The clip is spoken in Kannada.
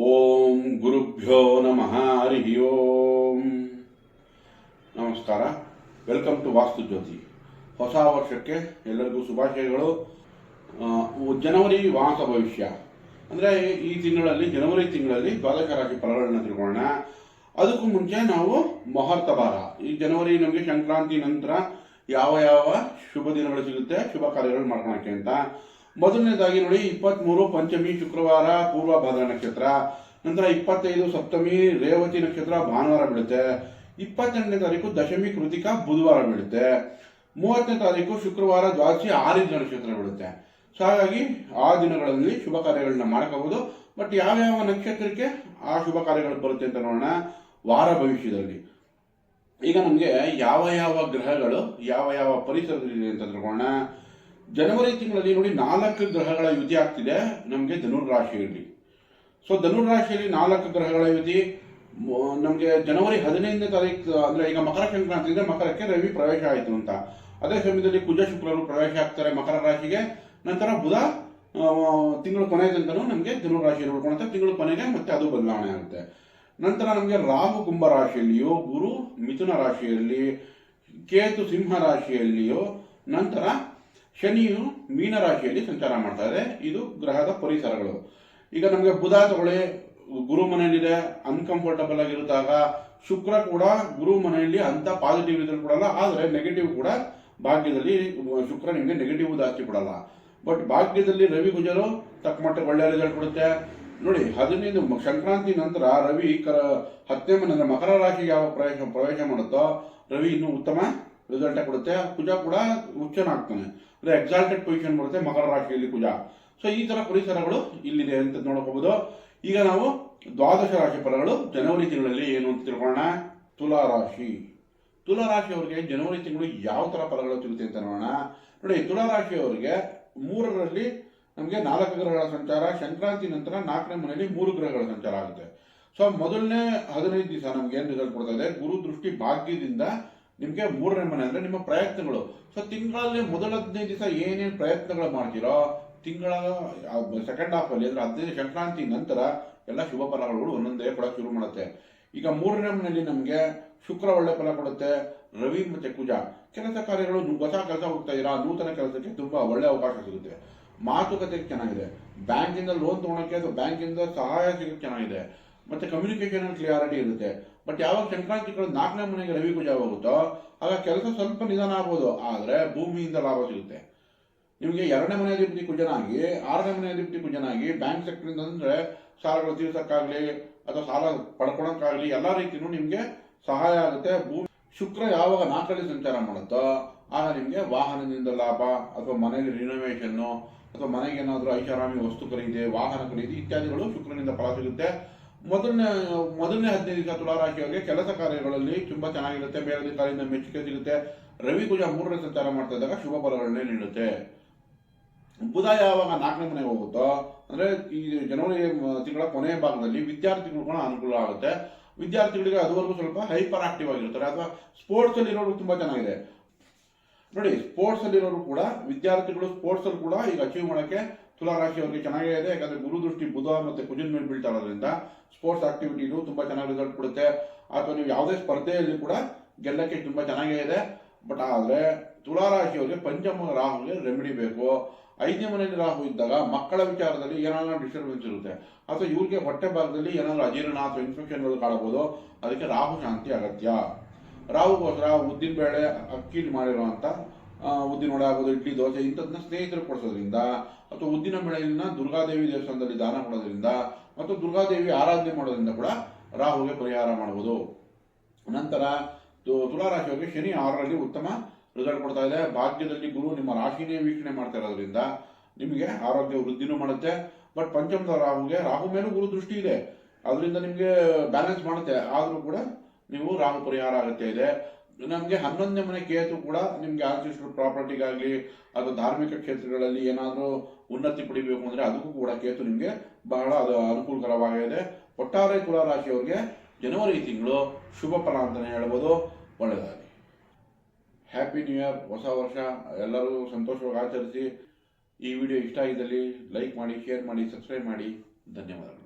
ಓಂ ಗುರುಭ್ಯೋ ನಮಃ ಹರಿ ಓಂ. ನಮಸ್ಕಾರ. Welcome to Vastu Jyoti. ಹೊಸ ವರ್ಷಕ್ಕೆ ಎಲ್ಲರಿಗೂ ಶುಭಾಶಯಗಳು. ಜನವರಿ ವಾಸ ಭವಿಷ್ಯ. ಅಂದರೆ ಈ ತಿಂಗಳಲ್ಲಿ, ಜನವರಿ ತಿಂಗಳಲ್ಲಿ ದ್ವಾದಶ ರಾಶಿ ಫಲಗಳನ್ನ ತಿಳ್ಕೊಳ್ಳೋಣ. ಅದಕ್ಕೂ ಮುಂಚೆ ನಾವು ಮುಹೂರ್ತ ಭಾರ. ಈ ಜನವರಿ ನಮಗೆ ಸಂಕ್ರಾಂತಿ ನಂತರ ಯಾವ ಯಾವ ಶುಭ ದಿನಗಳು ಸಿಗುತ್ತೆ, ಶುಭ ಕಾರ್ಯಗಳು ಮಾಡ್ಕೊಳಕ್ಕೆ ಅಂತ. ಮೊದಲನೇದಾಗಿ ನೋಡಿ, ಇಪ್ಪತ್ಮೂರು ಪಂಚಮಿ ಶುಕ್ರವಾರ ಪೂರ್ವ ಭಾದ್ರ ನಕ್ಷತ್ರ, ನಂತರ ಇಪ್ಪತ್ತೈದು ಸಪ್ತಮಿ ರೇವತಿ ನಕ್ಷತ್ರ ಭಾನುವಾರ ಬೀಳುತ್ತೆ. ಇಪ್ಪತ್ತೆಂಟನೇ ತಾರೀಕು ದಶಮಿ ಕೃತಿಕ ಬುಧವಾರ ಬೀಳುತ್ತೆ. ಮೂವತ್ತನೇ ತಾರೀಕು ಶುಕ್ರವಾರ ದ್ವಾದಶಿ ಆರಿದ್ರ ನಕ್ಷತ್ರ ಬೀಳುತ್ತೆ. ಸೊ, ಹಾಗಾಗಿ ಆ ದಿನಗಳಲ್ಲಿ ಶುಭ ಕಾರ್ಯಗಳನ್ನ ಮಾಡ್ಕೋಬಹುದು. ಬಟ್ ಯಾವ್ಯಾವ ನಕ್ಷತ್ರಕ್ಕೆ ಆ ಶುಭ ಕಾರ್ಯಗಳು ಬರುತ್ತೆ ಅಂತ ನೋಡೋಣ. ವಾರ ಭವಿಷ್ಯದಲ್ಲಿ. ಈಗ ನಮಗೆ ಯಾವ ಯಾವ ಗ್ರಹಗಳು, ಯಾವ ಯಾವ ಪರಿಸರದಲ್ಲಿದೆ ಅಂತ ತಿಳ್ಕೊಳ್ಳೋಣ. ಜನವರಿ ತಿಂಗಳಲ್ಲಿ ನೋಡಿ ನಾಲ್ಕು ಗ್ರಹಗಳ ಯುತಿ ಆಗ್ತಿದೆ, ನಮಗೆ ಧನುರ್ ರಾಶಿಯಲ್ಲಿ ಸೊ ಧನುರ್ ರಾಶಿಯಲ್ಲಿ ನಾಲ್ಕು ಗ್ರಹಗಳ ಯುತಿ ನಮಗೆ ಜನವರಿ ಹದಿನೈದನೇ ತಾರೀಕು ಅಂದ್ರೆ ಈಗ ಮಕರ ಸಂಕ್ರಾಂತಿ ಇದೆ, ಮಕರಕ್ಕೆ ರವಿ ಪ್ರವೇಶ ಆಯಿತು ಅಂತ. ಅದೇ ಸಮಯದಲ್ಲಿ ಕುಜ ಶುಕ್ರರು ಪ್ರವೇಶ ಆಗ್ತಾರೆ ಮಕರ ರಾಶಿಗೆ. ನಂತರ ಬುಧ ತಿಂಗಳು ಕೊನೆ ತನಕನೂ ನಮಗೆ ಧನುರ್ ರಾಶಿಯಲ್ಲಿ ಉಳ್ಕೊಳುತ್ತೆ. ತಿಂಗಳು ಕೊನೆಗೆ ಮತ್ತೆ ಅದು ಬದಲಾವಣೆ ಆಗುತ್ತೆ. ನಂತರ ನಮಗೆ ರಾಹು ಕುಂಭ ರಾಶಿಯಲ್ಲಿಯೋ, ಗುರು ಮಿಥುನ ರಾಶಿಯಲ್ಲಿ ಕೇತು ಸಿಂಹ ರಾಶಿಯಲ್ಲಿಯೋ, ನಂತರ ಶನಿಯು ಮೀನ ರಾಶಿಯಲ್ಲಿ ಸಂಚಾರ ಮಾಡ್ತಾ ಇದೆ. ಇದು ಗ್ರಹದ ಪರಿಸರಗಳು. ಈಗ ನಮಗೆ ಬುಧ ತಗೊಳ್ಳಿ, ಗುರು ಮನೆಯಲ್ಲಿದೆ ಅನ್ಕಂಫರ್ಟಬಲ್ ಆಗಿರುತ್ತಾಗ ಶುಕ್ರ ಕೂಡ ಗುರು ಮನೆಯಲ್ಲಿ ಅಂತ ಪಾಸಿಟಿವ್ ರಿಸಲ್ಟ್ ಕೊಡಲ್ಲ, ಆದರೆ ನೆಗೆಟಿವ್ ಕೂಡ ಭಾಗ್ಯದಲ್ಲಿ ಶುಕ್ರ ನಿಮಗೆ ನೆಗೆಟಿವ್ ಜಾಸ್ತಿ ಕೊಡಲ್ಲ. ಬಟ್ ಭಾಗ್ಯದಲ್ಲಿ ರವಿ ಗುಜರು, ತಕ್ಕ ಮಟ್ಟಿಗೆ ಒಳ್ಳೆಯ ರಿಸಲ್ಟ್ ಕೊಡುತ್ತೆ. ನೋಡಿ, ಹದಿನೈದು ಸಂಕ್ರಾಂತಿ ನಂತರ ರವಿ ಕರ, ಹತ್ತನೇ ಮನೆ ಮಕರ ರಾಶಿಗೆ ಯಾವ ಪ್ರವೇಶ ಪ್ರವೇಶ ಮಾಡುತ್ತೋ, ರವಿ ಇನ್ನೂ ಉತ್ತಮ ರಿಸಲ್ಟ್ ಕೊಡುತ್ತೆ. ಕುಜ ಕೂಡ ಉಚ್ಚನಾಗ್ತಾನೆ ಅಂದ್ರೆ ಎಕ್ಸಾಲ್ಟೆಡ್ ಪೊಸಿಷನ್ ಬರುತ್ತೆ ಮಕರ ರಾಶಿಯಲ್ಲಿ ಕುಜ. ಸೊ ಈ ತರ ಪರಿಸರಗಳು ಇಲ್ಲಿದೆ ಅಂತ ನೋಡಬಹುದು ಈಗ ನಾವು ದ್ವಾದಶ ರಾಶಿ ಫಲಗಳು ಜನವರಿ ತಿಂಗಳಲ್ಲಿ ಏನು ಅಂತ ತಿಳ್ಕೊಳ್ಳೋಣ. ತುಲಾ ರಾಶಿ. ತುಲಾ ರಾಶಿಯವರಿಗೆ ಜನವರಿ ತಿಂಗಳು ಯಾವ ತರ ಫಲಗಳು ಸಿಗುತ್ತೆ ಅಂತ ನೋಡೋಣ. ನೋಡಿ, ತುಲಾ ರಾಶಿಯವರಿಗೆ ಮೂರರಲ್ಲಿ ನಮಗೆ ನಾಲ್ಕು ಗ್ರಹಗಳ ಸಂಚಾರ, ಸಂಕ್ರಾಂತಿ ನಂತರ ನಾಲ್ಕನೇ ಮನೆಯಲ್ಲಿ ಮೂರು ಗ್ರಹಗಳ ಸಂಚಾರ ಆಗುತ್ತೆ. ಸೊ ಮೊದಲನೇ ಹದಿನೈದು ದಿವಸ ನಮ್ಗೆ ಏನು ರಿಸಲ್ಟ್ ಕೊಡ್ತಾ ಇದೆ? ಗುರು ದೃಷ್ಟಿ ಭಾಗ್ಯದಿಂದ ನಿಮಗೆ ಮೂರನೇ ಮನೆ ಅಂದ್ರೆ ನಿಮ್ಮ ಪ್ರಯತ್ನಗಳು. ಸೊ ತಿಂಗಳಲ್ಲಿ ಮೊದಲ ಹದಿನೈದು ದಿವಸ ಏನೇನು ಪ್ರಯತ್ನಗಳು ಮಾಡ್ತೀರೋ, ತಿಂಗಳ ಸೆಕೆಂಡ್ ಹಾಫ್ ಅಲ್ಲಿ ಅಂದ್ರೆ ಹದಿನೈದು ಸಂಕ್ರಾಂತಿ ನಂತರ ಎಲ್ಲ ಶುಭ ಫಲಗಳು ಒಂದೊಂದೇ ಕೊಡಕ್ಕೆ ಶುರು ಮಾಡುತ್ತೆ. ಈಗ ಮೂರನೇ ಮನೆಯಲ್ಲಿ ನಮಗೆ ಶುಕ್ರ ಒಳ್ಳೆ ಫಲ ಕೊಡುತ್ತೆ, ರವಿ ಮತ್ತು ಕುಜ ಕೆಲಸ ಕಾರ್ಯಗಳು ಹೊಸ ಕೆಲಸ ಹೋಗ್ತಾ ಇದ್ದೀರಾ, ನೂತನ ಕೆಲಸಕ್ಕೆ ತುಂಬಾ ಒಳ್ಳೆ ಅವಕಾಶ ಸಿಗುತ್ತೆ. ಮಾತುಕತೆ ಚೆನ್ನಾಗಿದೆ. ಬ್ಯಾಂಕಿಂದ ಲೋನ್ ತೊಗೊಳಕ್ಕೆ ಅಥವಾ ಬ್ಯಾಂಕಿಂದ ಸಹಾಯ ಸಿಗೋಕ್ಕೆ ಚೆನ್ನಾಗಿದೆ. ಮತ್ತೆ ಕಮ್ಯುನಿಕೇಶನ್ ಕ್ಲಿಯಾರಿಟಿ ಇರುತ್ತೆ. ಬಟ್ ಯಾವಾಗ ಸಂಕ್ರಾಂತಿಗಳು ನಾಲ್ಕನೇ ಮನೆಗೆ ರವಿ ಪೂಜೆ ಹೋಗುತ್ತೋ ಆಗ ಕೆಲಸ ಸ್ವಲ್ಪ ನಿಧಾನ ಆಗ್ಬೋದು. ಆದ್ರೆ ಭೂಮಿಯಿಂದ ಲಾಭ ಸಿಗುತ್ತೆ. ನಿಮಗೆ ಎರಡನೇ ಮನೆ ಅಧಿಪತಿ ಕುಜನಾಗಿ ಆರನೇ ಮನೆ ಅಧಿಪತಿ ಕುಜನಾಗಿ ಬ್ಯಾಂಕ್ ಸೆಕ್ಟರ್ ಅಂದ್ರೆ ಸಾಲಗಳು ತೀರ್ಸಕ್ಕಾಗ್ಲಿ, ಅಥವಾ ಸಾಲ ಪಡ್ಕೊಳಕ್ಕಾಗ್ಲಿ ಎಲ್ಲಾ ರೀತಿಯೂ ನಿಮ್ಗೆ ಸಹಾಯ ಆಗುತ್ತೆ. ಭೂಮಿ ಶುಕ್ರ ಯಾವಾಗ ನಾಲ್ಕಲ್ಲಿ ಸಂಚಾರ ಮಾಡುತ್ತೋ, ಆಗ ನಿಮ್ಗೆ ವಾಹನದಿಂದ ಲಾಭ, ಅಥವಾ ಮನೆಯಲ್ಲಿ ರಿನೋವೇಷನ್ನು ಅಥವಾ ಮನೆಗೆ ಏನಾದರೂ ಐಷಾರಾಮಿ ವಸ್ತು ಖರೀದಿ, ವಾಹನ ಖರೀದಿ ಇತ್ಯಾದಿಗಳು ಶುಕ್ರನಿಂದ ಫಲ ಸಿಗುತ್ತೆ. ಮೊದಲನೇ ಮೊದಲನೇ ಹದಿನೈದು ತುಲಾರಾಶಿಯವರಿಗೆ ಕೆಲಸ ಕಾರ್ಯಗಳಲ್ಲಿ ತುಂಬಾ ಚೆನ್ನಾಗಿರುತ್ತೆ, ಮೇಲಧಿಕಾರಿಯಿಂದ ಮೆಚ್ಚುಗೆ ಸಿಗುತ್ತೆ. ರವಿ ಮೂರನೇ ಸಂಚಾರ ಮಾಡ್ತಾ ಶುಭ ಫಲಗಳನ್ನೇ ನೀಡುತ್ತೆ. ಬುಧ ಯಾವಾಗ ನಾಲ್ಕನೇ ಮನೆಗೆ ಹೋಗುತ್ತೋ, ಅಂದ್ರೆ ಈ ಜನವರಿ ತಿಂಗಳ ಕೊನೆಯ ಭಾಗದಲ್ಲಿ ವಿದ್ಯಾರ್ಥಿಗಳು ಕೂಡ ಅನುಕೂಲ ಆಗುತ್ತೆ. ವಿದ್ಯಾರ್ಥಿಗಳಿಗೆ ಅದುವರೆಗೂ ಸ್ವಲ್ಪ ಹೈಪರ್ ಆಕ್ಟಿವ್ ಆಗಿರ್ತಾರೆ, ಅಥವಾ ಸ್ಪೋರ್ಟ್ಸ್ ಅಲ್ಲಿ ಇರೋರು ತುಂಬಾ ಚೆನ್ನಾಗಿದೆ. ನೋಡಿ ಸ್ಪೋರ್ಟ್ಸ್ ಇರೋರು ಕೂಡ, ವಿದ್ಯಾರ್ಥಿಗಳು ಸ್ಪೋರ್ಟ್ಸ್ ಅಲ್ಲಿ ಕೂಡ ಈಗ ಅಚೀವ್ ಮಾಡಕ್ಕೆ ತುಲಾ ರಾಶಿ ಅವರಿಗೆ ಚೆನ್ನಾಗೇ ಇದೆ ಯಾಕಂದ್ರೆ ಗುರು ದೃಷ್ಟಿ ಬುಧ ಮತ್ತೆ ಕುಜನ್ ಮೇಲೆ ಬೀಳ್ತಾ ಇರೋದ್ರಿಂದ ಸ್ಪೋರ್ಟ್ಸ್ ಆಕ್ಟಿವಿಟಿದು ತುಂಬಾ ಚೆನ್ನಾಗಿ ರಿಸಲ್ಟ್ ಕೊಡುತ್ತೆ. ಅಥವಾ ನೀವು ಯಾವುದೇ ಸ್ಪರ್ಧೆಯಲ್ಲಿ ಕೂಡ ಗೆಲ್ಲಕ್ಕೆ ತುಂಬಾ ಚೆನ್ನಾಗೇ ಇದೆ ಬಟ್ ಆದ್ರೆ ರಾಶಿಯವರಿಗೆ ಪಂಚಮ ರಾಹುಗೆ ರೆಮಿಡಿ ಬೇಕು. ಐದನೇ ಮನೆಯಲ್ಲಿ ರಾಹು ಇದ್ದಾಗ ಮಕ್ಕಳ ವಿಚಾರದಲ್ಲಿ ಏನಾದ್ರು ಡಿಸ್ಟರ್ಬೆನ್ಸ್ ಇರುತ್ತೆ. ಅಥವಾ ಇವ್ರಿಗೆ ಹೊಟ್ಟೆ ಭಾಗದಲ್ಲಿ ಏನಾದರೂ ಅಜೀರ್ಣ ಅಥವಾ ಇನ್ಫೆಕ್ಷನ್ಗಳು ಕಾಣಬಹುದು ಅದಕ್ಕೆ ರಾಹು ಶಾಂತಿ ಅಗತ್ಯ. ರಾಹುಗೋಸ್ಕರ ಉದ್ದಿನ ಬೇಳೆ ಅಕ್ಕಿ ಮಾಡಿರುವಂಥ ಉದ್ದಿನ ವಡೆ ಆಗೋದು ಇಡ್ಲಿ, ದೋಸೆ ಇಂಥದನ್ನ ಸ್ನೇಹಿತರು ಕೊಡಿಸೋದ್ರಿಂದ ಅಥವಾ ಉದ್ದಿನ ಬೆಳೆಯನ್ನ ದುರ್ಗಾದೇವಿ ದೇವಸ್ಥಾನದಲ್ಲಿ ದಾನ ಮಾಡೋದ್ರಿಂದ, ಮತ್ತು ದುರ್ಗಾದೇವಿ ಆರಾಧನೆ ಮಾಡೋದ್ರಿಂದ ಕೂಡ ರಾಹುಗೆ ಪರಿಹಾರ ಮಾಡಬಹುದು ನಂತರ ತುಲಾರಾಶಿಯವರಿಗೆ ಶನಿ ಆರರಲ್ಲಿ ಉತ್ತಮ ರಿಸಲ್ಟ್ ಕೊಡ್ತಾ ಇದೆ. ಭಾಗ್ಯದಲ್ಲಿ ಗುರು ನಿಮ್ಮ ರಾಶಿನೇ ವೀಕ್ಷಣೆ ಮಾಡ್ತಾ ಇರೋದ್ರಿಂದ ನಿಮಗೆ ಆರೋಗ್ಯ ವೃದ್ಧಿನೂ ಮಾಡುತ್ತೆ. ಬಟ್ ಪಂಚಮದ ರಾಹುಗೆ, ರಾಹು ಮೇಲೂ ಗುರು ದೃಷ್ಟಿ ಇದೆ. ಅದರಿಂದ ನಿಮಗೆ ಬ್ಯಾಲೆನ್ಸ್ ಮಾಡುತ್ತೆ. ಆದರೂ ಕೂಡ ನೀವು ರಾಹು ಪರಿಹಾರ ಆಗುತ್ತೆ ಇದೆ. ನಮಗೆ ಹನ್ನೊಂದನೇ ಮನೆ ಕೇತು ಕೂಡ ನಿಮಗೆ ಆರ್ಟಿಸ್ಟ್ ಪ್ರಾಪರ್ಟಿಗಾಗಲಿ ಅಥವಾ ಧಾರ್ಮಿಕ ಕ್ಷೇತ್ರಗಳಲ್ಲಿ ಏನಾದರೂ ಉನ್ನತಿ ಪಡಿಬೇಕು ಅಂದರೆ ಅದಕ್ಕೂ ಕೂಡ ಕೇತು ನಿಮಗೆ ಬಹಳ ಅದು ಅನುಕೂಲಕರವಾಗಿದೆ. ಒಟ್ಟಾರೆ ತುಲಾ ರಾಶಿಯವರಿಗೆ ಜನವರಿ ತಿಂಗಳು ಶುಭ ಫಲ ಅಂತಲೇ ಹೇಳ್ಬೋದು. ಒಳ್ಳೆಯದಾಗಲಿ ಹ್ಯಾಪಿ ನ್ಯೂ ಇಯರ್ ಹೊಸ ವರ್ಷ, ಎಲ್ಲರೂ ಸಂತೋಷವಾಗಿ ಆಚರಿಸಿ. ಈ ವಿಡಿಯೋ ಇಷ್ಟ ಆಗಿದ್ದಲ್ಲಿ ಲೈಕ್ ಮಾಡಿ, ಶೇರ್ ಮಾಡಿ ಸಬ್ಸ್ಕ್ರೈಬ್ ಮಾಡಿ. ಧನ್ಯವಾದಗಳು.